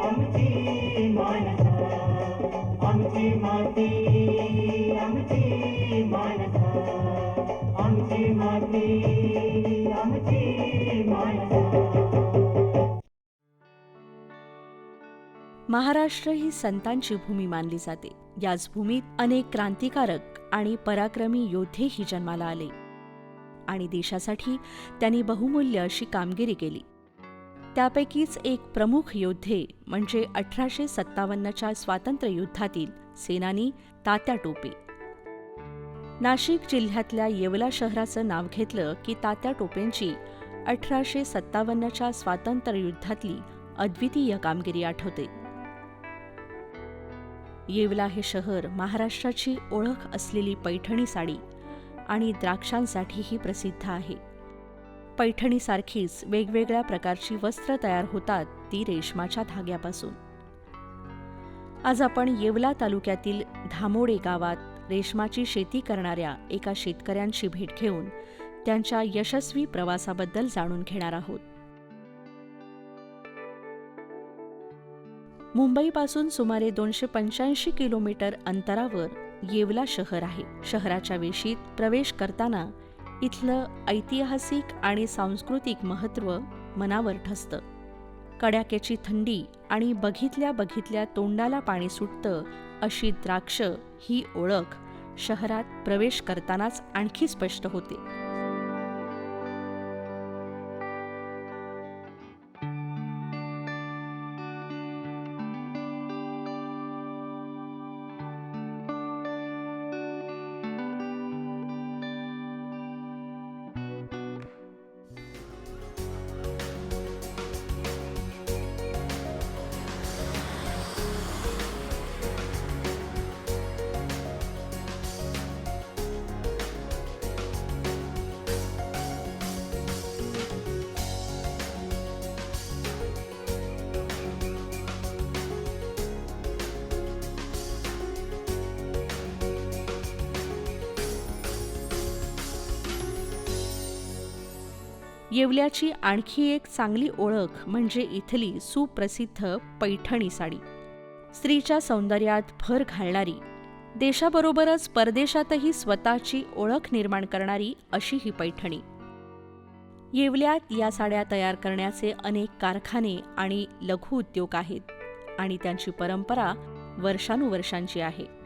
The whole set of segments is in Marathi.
आमची माणस आमची माती आमची माणस आमची माती आमची माणस महाराष्ट्र ही संतांची भूमी मानली जाते. याच भूमीत अनेक क्रांतिकारक आणि पराक्रमी योद्धेही जन्माला आले. आणि देशासाठी त्यांनी बहुमूल्य अशी कामगिरी केली. त्यापैकीच एक प्रमुख योद्धे म्हणजे अठराशे सत्तावन्नच्या स्वातंत्र्य युद्धातील सेनानी तात्या टोपे नाशिक जिल्ह्यातल्या येवला शहराचं नाव घेतलं की तात्या टोपेंची अठराशे सत्तावन्नच्या स्वातंत्र्य युद्धातली अद्वितीय कामगिरी आठवते. येवला हे शहर महाराष्ट्राची ओळख असलेली पैठणी साडी आणि द्राक्षांसाठीही प्रसिद्ध आहे. पैठणीसारखीच वेगवेगळ्या प्रकारची वस्त्र तयार होतात ती रेशमाच्या धाग्यापासून. आज आपण येवला तालुक्यातील धामोडे गावात रेशमाची शेती करणाऱ्या एका शेतकऱ्यांची भेट घेऊन त्यांच्या यशस्वी प्रवासाबद्दल जाणून घेणार आहोत. मुंबईपासून सुमारे दोनशे पंच्याऐंशी किलोमीटर अंतरावर येवला शहर आहे. शहराच्या वेशीत प्रवेश करताना इथलं ऐतिहासिक आणि सांस्कृतिक महत्त्व मनावर ठसतं. कड्याक्याची थंडी आणि बघितल्या बघितल्या तोंडाला पाणी सुटतं अशी द्राक्ष ही ओळख शहरात प्रवेश करतानाच आणखी स्पष्ट होते. येवल्याची आणखी एक चांगली ओळख म्हणजे इथली सुप्रसिद्ध पैठणी साडी. स्त्रीच्या सौंदर्यात भर घालणारी देशाबरोबरच परदेशातही स्वतःची ओळख निर्माण करणारी अशी ही पैठणी. येवल्यात या साड्या तयार करण्याचे अनेक कारखाने आणि लघु उद्योग आहेत आणि त्यांची परंपरा वर्षानुवर्षांची आहे.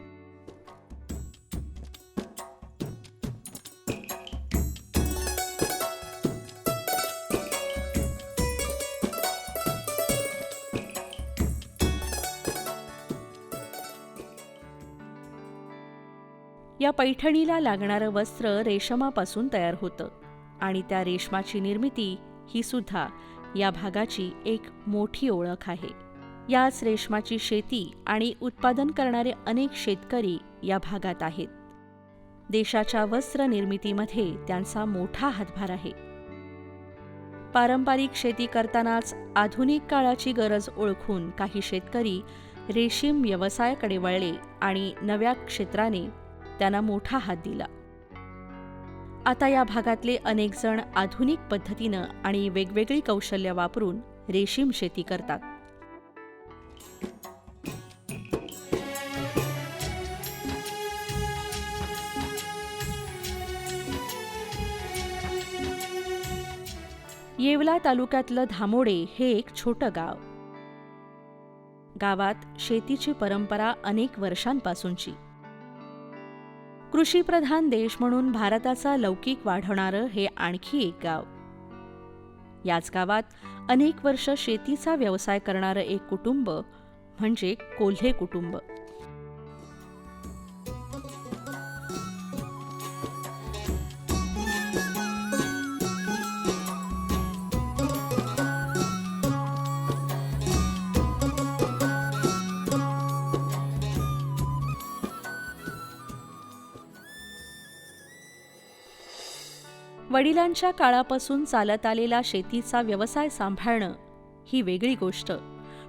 या पैठणीला लागणारं वस्त्र रेशमापासून तयार होतं आणि त्या रेशमाची निर्मिती ही सुद्धा या भागाची एक मोठी ओळख आहे. याच रेशमाची शेती आणि उत्पादन करणारे अनेक शेतकरी या भागात आहेत. देशाच्या वस्त्र निर्मितीमध्ये त्यांचा मोठा हातभार आहे. पारंपरिक शेती करतानाच आधुनिक काळाची गरज ओळखून काही शेतकरी रेशीम व्यवसायाकडे वळले आणि नव्या क्षेत्राने त्यांना मोठा हात दिला. आता या भागातले अनेक जण आधुनिक पद्धतीनं आणि वेगवेगळी कौशल्य वापरून रेशीम शेती करतात. येवला तालुक्यातलं धामोडे हे एक छोटं गाव. गावात शेतीची परंपरा अनेक वर्षांपासूनची. कृषीप्रधान देश म्हणून भारताचा लौकिक वाढवणारं हे आणखी एक गाव. याच गावात अनेक वर्ष शेतीचा व्यवसाय करणारं एक कुटुंब म्हणजे कोल्हे कुटुंब. वडिलांच्या काळापासून चालत आलेला शेतीचा व्यवसाय सांभाळणं ही वेगळी गोष्ट.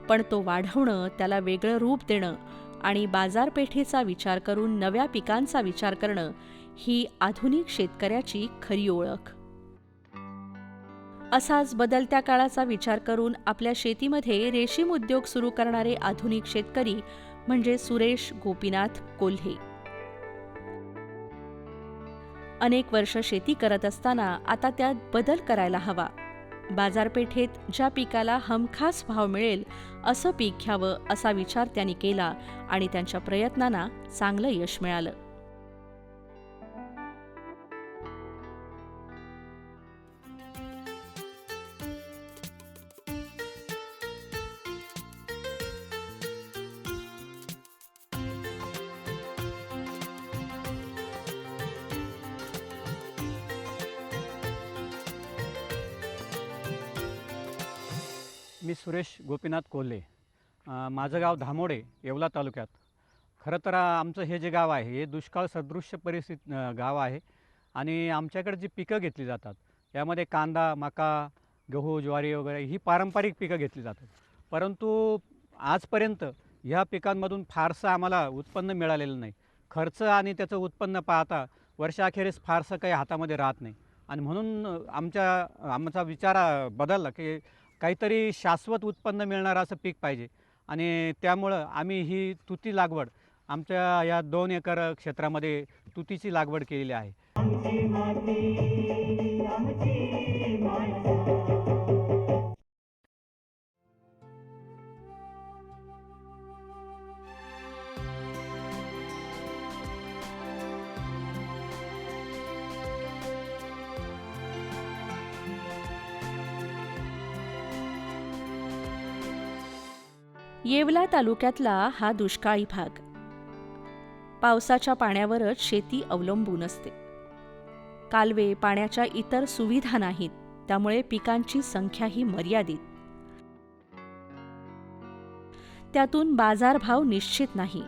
पण तो वाढवणं त्याला वेगळं रूप देणं आणि बाजारपेठेचा विचार करून नव्या पिकांचा विचार करणं ही आधुनिक शेतकऱ्याची खरी ओळख. असाच बदलत्या काळाचा विचार करून आपल्या शेतीमध्ये रेशीम उद्योग सुरू करणारे आधुनिक शेतकरी म्हणजे सुरेश गोपीनाथ कोल्हे. अनेक वर्ष शेती करत असताना आता त्यात बदल करायला हवा. बाजारपेठेत ज्या पिकाला हमखास भाव मिळेल असं पीक घ्यावं असा विचार त्यांनी केला आणि त्यांच्या प्रयत्नांना चांगलं यश मिळालं. गोपीनाथ कोल्हे. माझं गाव धामोडे येवला तालुक्यात. खरं तर आमचं हे जे गाव आहे हे दुष्काळ सदृश्य परिस्थिती गाव आहे आणि आमच्याकडे जी पिकं घेतली जातात यामध्ये कांदा मका गहू ज्वारी वगैरे ही पारंपरिक पिकं घेतली जातात. परंतु आजपर्यंत ह्या पिकांमधून फारसं आम्हाला उत्पन्न मिळालेलं नाही. खर्च आणि त्याचं उत्पन्न पाहता वर्षाखेरीस फारसं काही हातामध्ये राहत नाही. आणि म्हणून आमच्या आमचा विचार बदलला की काहीतरी शाश्वत उत्पन्न मिळणारं असं पीक पाहिजे. आणि त्यामुळं आम्ही ही तुती लागवड आमच्या या दोन एकर क्षेत्रामध्ये तुतीची लागवड केलेली आहे. येवला तालुक्यातला हा दुष्काळी भाग. पावसाच्या पाण्यावरच शेती अवलंबून असते. कालवे पाण्याच्या इतर सुविधा नाहीत त्यामुळे पिकांची संख्याही मर्यादित. त्यातून बाजारभाव निश्चित नाही.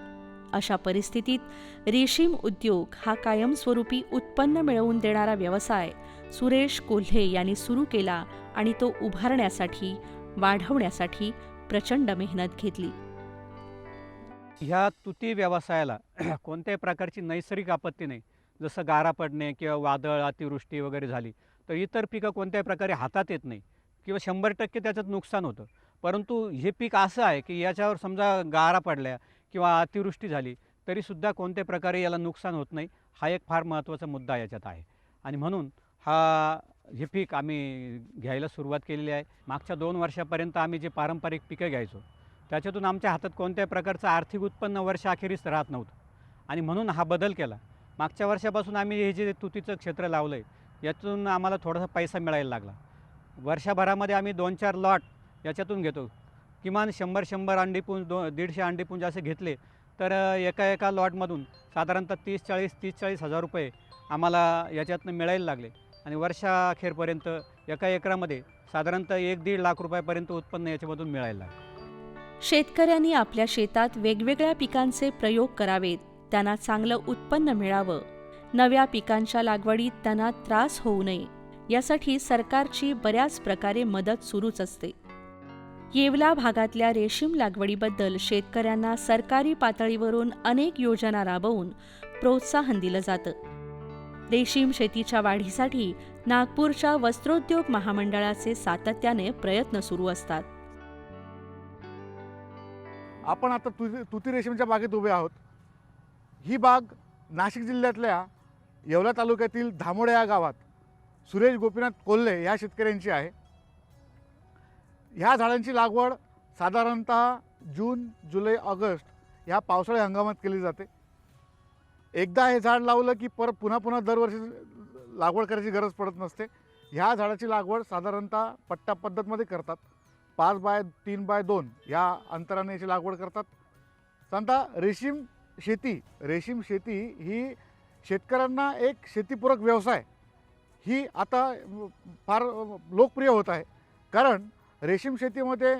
अशा परिस्थितीत रेशीम उद्योग हा कायमस्वरूपी उत्पन्न मिळवून देणारा व्यवसाय सुरेश कोल्हे यांनी सुरू केला आणि तो उभारण्यासाठी वाढवण्यासाठी प्रचंड मेहनत घेतली. ह्या तुती व्यवसायाला कोणत्याही प्रकारची नैसर्गिक आपत्ती नाही. जसं गारा पडणे किंवा वादळ अतिवृष्टी वगैरे झाली तर इतर पिकं कोणत्याही प्रकारे हातात येत नाही किंवा शंभर टक्के त्याच्यात नुकसान होतं. परंतु हे पीक असं आहे की याच्यावर समजा गारा पडल्या किंवा अतिवृष्टी झाली तरीसुद्धा कोणत्याही प्रकारे याला नुकसान होत नाही. हा एक फार महत्त्वाचा मुद्दा याच्यात आहे. आणि म्हणून हा हे पीक आम्ही घ्यायला सुरुवात केलेली आहे. मागच्या दोन वर्षापर्यंत आम्ही जे पारंपरिक पिकं घ्यायचो त्याच्यातून आमच्या हातात कोणत्याही प्रकारचं आर्थिक उत्पन्न वर्ष अखेरीस राहत नव्हतं. आणि म्हणून हा बदल केला. मागच्या वर्षापासून आम्ही हे जे तुतीचं क्षेत्र लावलं आहे यातून आम्हाला थोडासा पैसा मिळायला लागला. वर्षभरामध्ये आम्ही दोन चार लॉट याच्यातून घेतो. किमान शंभर शंभर अंडीपुंज दो दीडशे अंडीपुंज असे घेतले तर एका एका लॉटमधून साधारणतः तीस चाळीस तीस चाळीस हजार रुपये आम्हाला याच्यातनं मिळायला लागले. आणि वर्षाअखेरपर्यंत एका एकरामध्ये साधारणतः एक दीड लाख रुपयापर्यंत उत्पन्न याच्यामधून मिळायला शेतकऱ्यांनी आपल्या शेतात वेगवेगळ्या पिकांचे प्रयोग करावेत त्यांना चांगलं उत्पन्न मिळावं. नव्या पिकांच्या लागवडीत त्यांना त्रास होऊ नये. यासाठी सरकारची बऱ्याच प्रकारे मदत सुरूच असते. येवला भागातल्या रेशीम लागवडीबद्दल शेतकऱ्यांना सरकारी पातळीवरून अनेक योजना राबवून प्रोत्साहन दिलं जातं. रेशीम शेतीच्या वाढीसाठी नागपूरच्या वस्त्रोद्योग महामंडळाचे सातत्याने प्रयत्न सुरू असतात. आपण आता तुती तुती रेशीमच्या बागेत उभे आहोत. ही बाग नाशिक जिल्ह्यातल्या येवला तालुक्यातील धामोडे या गावात सुरेश गोपीनाथ कोल्हे या शेतकऱ्यांची आहे. ह्या झाडांची लागवड साधारणतः जून जुलै ऑगस्ट ह्या पावसाळी हंगामात केली जाते. एकदा हे झाड लावलं की परत पुन्हा पुन्हा दरवर्षी लागवड करायची गरज पडत नसते. ह्या झाडाची लागवड साधारणतः पट्टा पद्धतमध्ये करतात. पाच बाय तीन बाय दोन ह्या अंतराने याची लागवड करतात. सांगता रेशीम शेती रेशीम शेती ही शेतकऱ्यांना एक शेतीपूरक व्यवसाय. ही आता फार लोकप्रिय होत आहे. कारण रेशीम शेतीमध्ये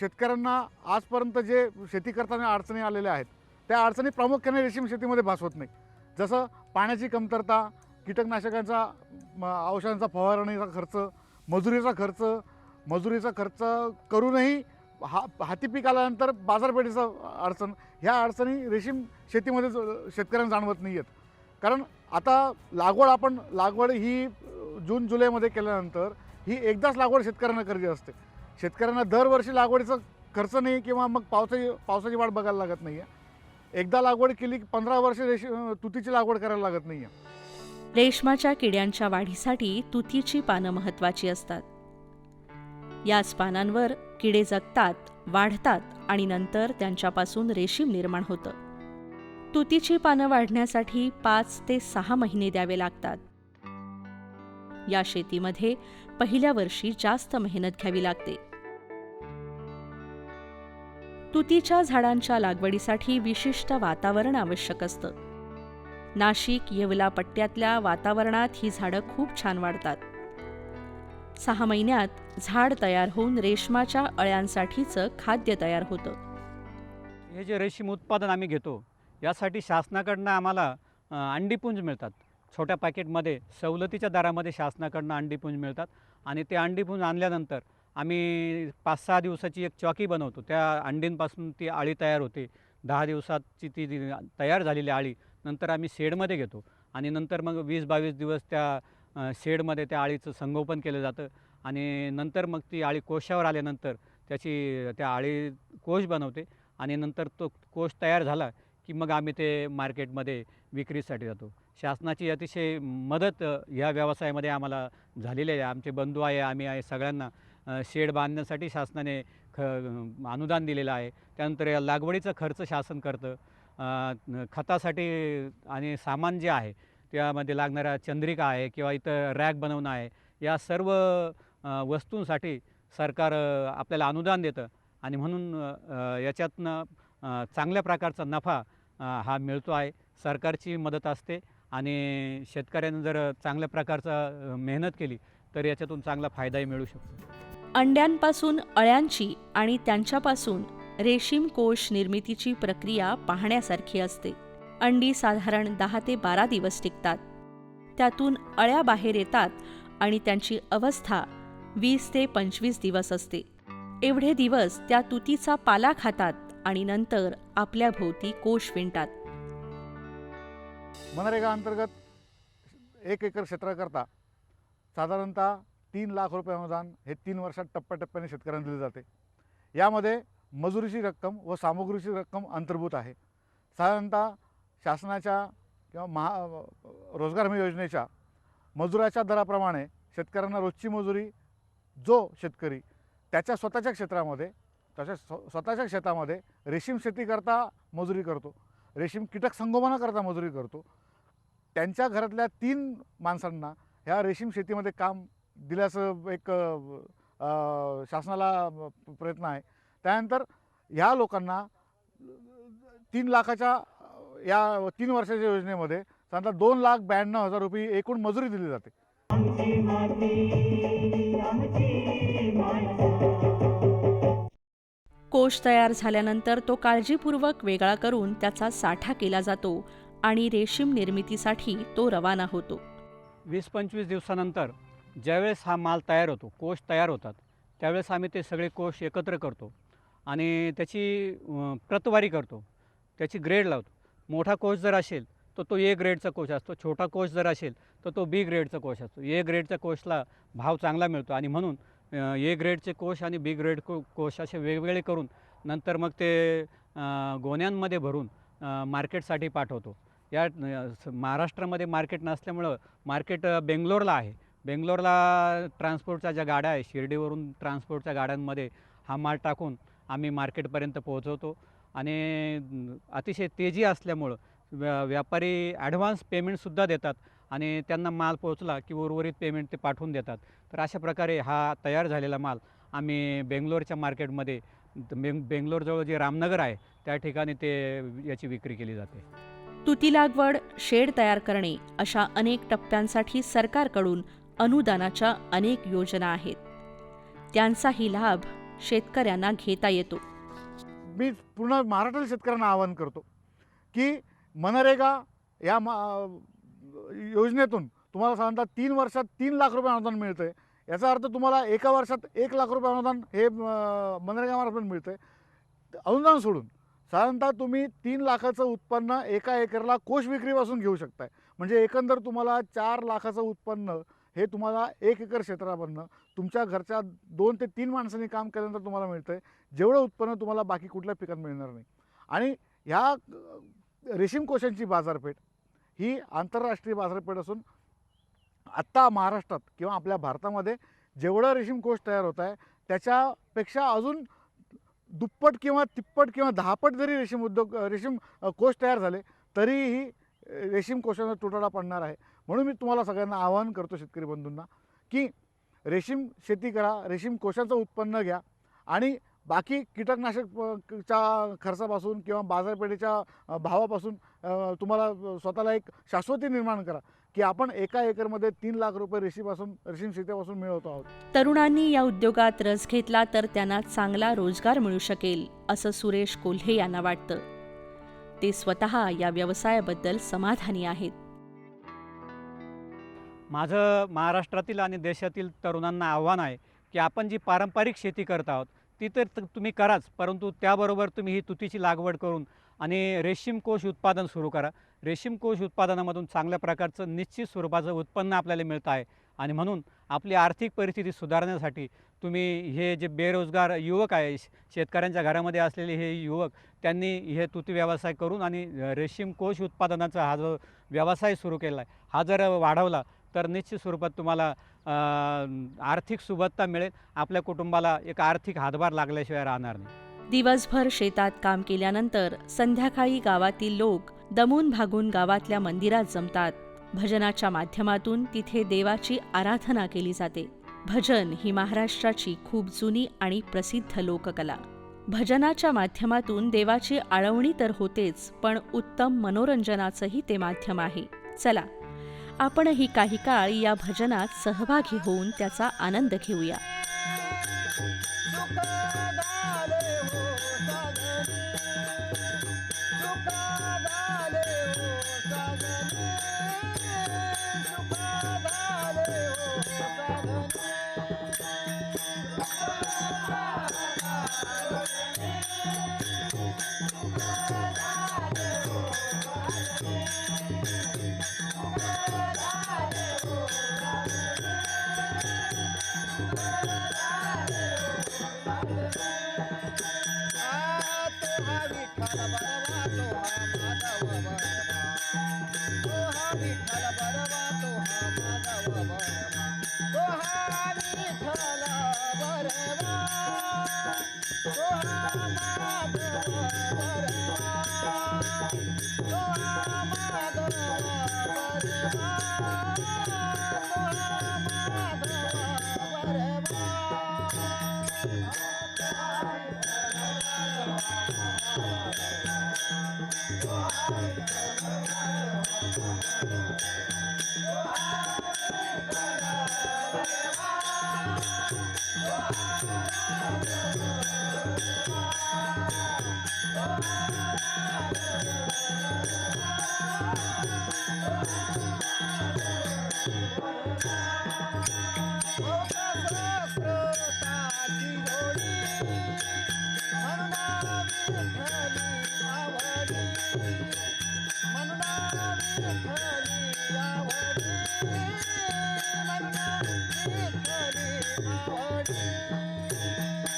शेतकऱ्यांना आजपर्यंत जे शेती करताना अडचणी आलेल्या आहेत त्या अडचणी प्रामुख्याने रेशीम शेतीमध्ये भासवत नाही. जसं पाण्याची कमतरता कीटकनाशकांचा म, औषधांचा फवारणीचा खर्च मजुरीचा खर्च मजुरीचा खर्च करूनही हा हाती पीक आल्यानंतर बाजारपेठेचा अडचण ह्या अडचणी रेशीम शेतीमध्ये शेतकऱ्यांना जाणवत नाही आहेत कारण आता लागवड आपण लागवड ही जून जुलैमध्ये केल्यानंतर ही एकदाच लागवड शेतकऱ्यांना करायची असते. शेतकऱ्यांना दरवर्षी लागवडीचा खर्च नाही किंवा मग पावसाची पावसाची वाट बघायला लागत नाही आहे एकदा लागवड केली की पंधरा वर्ष रेश तुतीची लागवड करायला लागत नाही आहे रेशमाच्या किड्यांच्या वाढीसाठी तुतीची पानं महत्वाची असतात. याच पानांवर किडे जगतात वाढतात आणि नंतर त्यांच्यापासून रेशीम निर्माण होतं. तुतीची पानं वाढण्यासाठी पाच ते सहा महिने द्यावे लागतात. या शेतीमध्ये पहिल्या वर्षी जास्त मेहनत घ्यावी लागते. तुतीच्या झाडांच्या लागवडीसाठी विशिष्ट वातावरण आवश्यक असतं. नाशिक येवला पट्ट्यातल्या वातावरणात ही झाडं खूप छान वाढतात. सहा महिन्यात झाड तयार होऊन रेशमाच्या अळ्यांसाठीचं खाद्य तयार होतं. हे जे रेशीम उत्पादन आम्ही घेतो यासाठी शासनाकडनं आम्हाला अंडीपुंज मिळतात. छोट्या पॅकेटमध्ये सवलतीच्या दरामध्ये शासनाकडनं अंडीपुंज मिळतात आणि ते अंडीपुंज आणल्यानंतर आम्ही पाच सहा दिवसाची एक चॉकी बनवतो. त्या अंडींपासून ती आळी तयार होते. दहा दिवसाची ती तयार झालेली आळी नंतर आम्ही शेडमध्ये घेतो आणि नंतर मग वीस बावीस दिवस त्या शेडमध्ये त्या आळीचं संगोपन केलं जातं आणि नंतर मग ती आळी कोशावर आल्यानंतर त्याची त्या आळी कोश बनवते आणि नंतर तो कोश तयार झाला की मग आम्ही ते मार्केटमध्ये विक्रीसाठी जातो. शासनाची अतिशय मदत या व्यवसायामध्ये आम्हाला झालेली आहे. आमचे बंधू आहे आम्ही आहे सगळ्यांना शेड बांधण्यासाठी शासनाने ख अनुदान दिलेलं आहे. त्यानंतर या लागवडीचा खर्च शासन करतं. खतासाठी आणि सामान जे आहे त्यामध्ये लागणारा चंद्रिका आहे किंवा इथं रॅक बनवणं आहे या सर्व वस्तूंसाठी सरकार आपल्याला अनुदान देतं. आणि म्हणून याच्यातनं चांगल्या प्रकारचा नफा हा मिळतो आहे. सरकारची मदत असते. आणि शेतकऱ्यानं जर चांगल्या प्रकारचा मेहनत केली तर याच्यातून चांगला फायदाही मिळू शकतो. अंड्यांपासून अळ्यांची आणि त्यांच्यापासून रेशीम कोश निर्मितीची प्रक्रिया पाहण्यासारखी असते. अंडी साधारण दहा ते बारा दिवस टिकतात. त्यातून अळ्या बाहेर येतात आणि त्यांची अवस्था वीस ते पंचवीस दिवस असते. एवढे दिवस त्या तुतीचा पाला खातात आणि नंतर आपल्या भोवती कोश विणतात. मनरेगा अंतर्गत एक एकर क्षेत्राकरता साधारणतः तीन लाख रुपये अनुदान हे तीन वर्षात टप्प्याटप्प्याने शेतकऱ्यांना दिले जाते. यामध्ये मजुरीची रक्कम व सामुग्रीची रक्कम अंतर्भूत आहे. साधारणतः शासनाच्या किंवा महा रोजगार हमी योजनेच्या मजुराच्या दराप्रमाणे शेतकऱ्यांना रोजची मजुरी जो शेतकरी त्याच्या स्वतःच्या क्षेत्रामध्ये त्याच्या स्व स्वतःच्या शेतामध्ये रेशीम शेतीकरता मजुरी करतो. रेशीम कीटक संगोपनाकरता मजुरी करतो. त्यांच्या घरातल्या तीन माणसांना ह्या रेशीम शेतीमध्ये काम दिल्याचं एक शासनाला प्रयत्न आहे. त्यानंतर ह्या लोकांना तीन लाखाच्या या तीन वर्षाच्या योजनेमध्ये साधारणतः दोन लाख ब्याण्णव हजार रुपये एकूण मजुरी दिली जाते. कोश तयार झाल्यानंतर तो काळजीपूर्वक वेगळा करून त्याचा साठा केला जातो आणि रेशीम निर्मितीसाठी तो रवाना होतो. वीस पंचवीस दिवसानंतर ज्यावेळेस हा माल तयार होतो कोश तयार होतात त्यावेळेस आम्ही ते सगळे कोश एकत्र करतो आणि त्याची प्रतवारी करतो त्याची ग्रेड लावतो. मोठा कोश जर असेल तर तो ए ग्रेडचा कोश असतो. छोटा कोश जर असेल तर तो बी ग्रेडचा कोश असतो. ए ग्रेडच्या कोशला भाव चांगला मिळतो आणि म्हणून ए ग्रेडचे कोश आणि बी ग्रेड को कोश असे वेगवेगळे करून नंतर मग ते गोण्यांमध्ये भरून मार्केटसाठी पाठवतो. या स- महाराष्ट्रामध्ये मार्केट नसल्यामुळं मार्केट बेंगलोरला आहे. बेंगलोरला ट्रान्सपोर्टच्या ज्या गाड्या आहे शिर्डीवरून ट्रान्सपोर्टच्या गाड्यांमध्ये हा माल टाकून आम्ही मार्केटपर्यंत पोहोचवतो. आणि अतिशय तेजी असल्यामुळं व्या व्यापारी ॲडव्हान्स पेमेंटसुद्धा देतात आणि त्यांना माल पोहोचला की उर्वरित पेमेंट ते पाठवून देतात. तर अशा प्रकारे हा तयार झालेला माल आम्ही बेंगलोरच्या मार्केटमध्ये बेंग बेंगलोरजवळ जे रामनगर आहे त्या ठिकाणी ते याची विक्री केली जाते. तुती लागवड शेड तयार करणे अशा अनेक टप्प्यांसाठी सरकारकडून अनुदानाच्या अनेक योजना आहेत. त्यांचाही लाभ शेतकऱ्यांना घेता येतो. मी पूर्ण महाराष्ट्रातील शेतकऱ्यांना आवाहन करतो की मनरेगा या मा योजनेतून तुम्हाला साधारणतः तीन वर्षात तीन लाख रुपये अनुदान मिळतं आहे याचा अर्थ तुम्हाला एका वर्षात एक लाख रुपये अनुदान हे मनरेगामार्फत मिळतं आहे अनुदान सोडून साधारणतः तुम्ही तीन लाखाचं उत्पन्न एका एकरला कोष विक्रीपासून घेऊ शकताय. म्हणजे एकंदर तुम्हाला चार लाखाचं उत्पन्न हे तुम्हाला एक एकर क्षेत्रामधनं तुमच्या घरच्या दोन ते तीन माणसांनी काम केल्यानंतर तुम्हाला मिळतं आहे जेवढं उत्पन्न तुम्हाला बाकी कुठल्या पिकात मिळणार नाही. आणि ह्या रेशीम कोशांची बाजारपेठ ही आंतरराष्ट्रीय बाजारपेठ असून आत्ता महाराष्ट्रात किंवा आपल्या भारतामध्ये जेवढं रेशीम कोश तयार होत आहे त्याच्यापेक्षा अजून दुप्पट किंवा तिप्पट किंवा दहापट जरी रेशीम उद्योग रेशीम कोश तयार झाले तरीही रेशीम कोशाचा तुटवडा पडणार आहे. म्हणून मी तुम्हाला सगळ्यांना आवाहन करतो शेतकरी बंधूंना की रेशीम शेती करा रेशीम कोशाचं उत्पन्न घ्या आणि बाकी कीटकनाशकच्या खर्चापासून किंवा बाजारपेठेच्या भावापासून तुम्हाला स्वतःला एक शाश्वती निर्माण करा की आपण एका एकरमध्ये तीन लाख रुपये रेशीपासून रेशीम शेतीपासून मिळवतो आहोत. तरुणांनी या उद्योगात रस घेतला तर त्यांना चांगला रोजगार मिळू शकेल असं सुरेश कोल्हे यांना वाटतं. ते स्वतः या व्यवसायाबद्दल समाधानी आहेत. माझं महाराष्ट्रातील आणि देशातील तरुणांना आव्हान आहे की आपण जी पारंपरिक शेती करत आहोत ती तर त- तुम्ही कराच परंतु त्याबरोबर तुम्ही ही तुतीची लागवड करून आणि रेशीम कोश उत्पादन सुरू करा. रेशीम कोश उत्पादनामधून चांगल्या प्रकारचं निश्चित स्वरूपाचं उत्पन्न आपल्याला मिळतं आहे आणि म्हणून आपली आर्थिक परिस्थिती सुधारण्यासाठी तुम्ही हे जे बेरोजगार युवक आहे शेतकऱ्यांच्या घरामध्ये असलेले हे युवक त्यांनी हे तुती व्यवसाय करून आणि रेशीम कोश उत्पादनाचा हा जो व्यवसाय सुरू केला आहे हा जर वाढवला तर निश्चित स्वरूपात तुम्हाला आर्थिक सुबत्ता मिळेल. आपल्या कुटुंबाला एक आर्थिक हातभार लागल्याशिवाय राहणार नाही. दिवसभर शेतात काम केल्यानंतर संध्याकाळी गावातील लोक दमून भागून गावातल्या मंदिरात जमतात. भजनाच्या माध्यमातून तिथे देवाची आराधना केली जाते. भजन ही महाराष्ट्राची खूप जुनी आणि प्रसिद्ध लोककला. भजनाच्या माध्यमातून देवाची आळवणी तर होतेच पण उत्तम मनोरंजनाचंही ते माध्यम आहे. चला आपणही काही काळ या भजनात सहभागी होऊन त्याचा आनंद घेऊया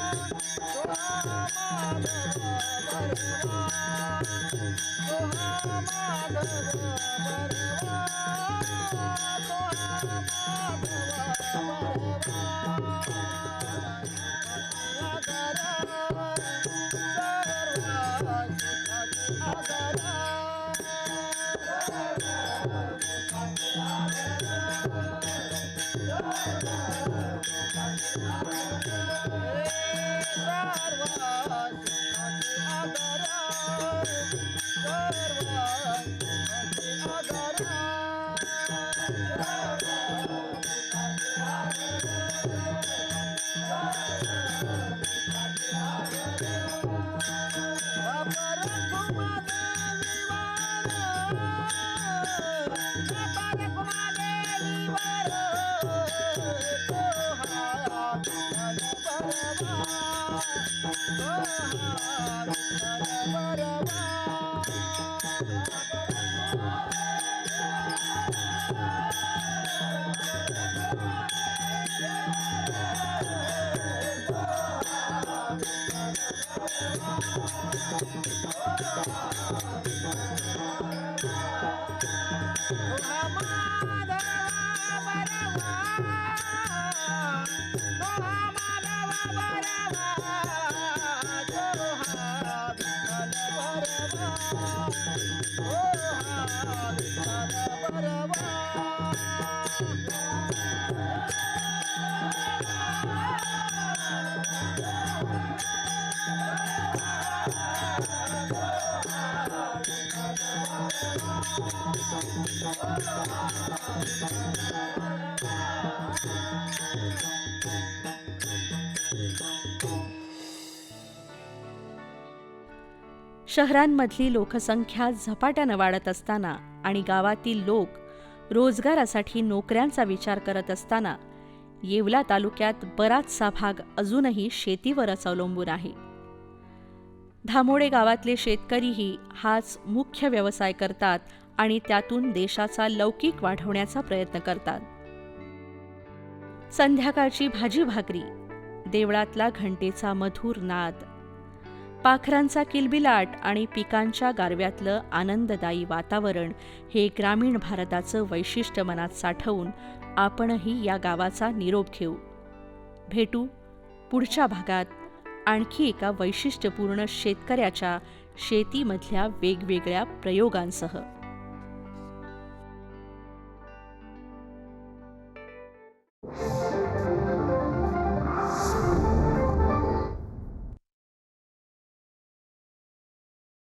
Oh, oh ko शहरांमधली लोकसंख्या झपाट्यानं वाढत असताना आणि गावातील लोक रोजगारासाठी नोकऱ्यांचा विचार करत असताना येवला तालुक्यात बराचसा भाग अजूनही शेतीवरच अवलंबून आहे. धामोडे गावातले शेतकरीही हाच मुख्य व्यवसाय करतात आणि त्यातून देशाचा लौकिक वाढवण्याचा प्रयत्न करतात. संध्याकाळची भाजी भाकरी देवळातला घंटेचा मधुर नाद पाखरांचा किलबिलाट आणि पिकांच्या गारव्यातलं आनंददायी वातावरण हे ग्रामीण भारताचं वैशिष्ट्य मनात साठवून आपणही या गावाचा निरोप घेऊ. भेटू पुढच्या भागात आणखी एका वैशिष्ट्यपूर्ण शेतकऱ्याच्या शेतीमधल्या वेगवेगळ्या प्रयोगांसह. you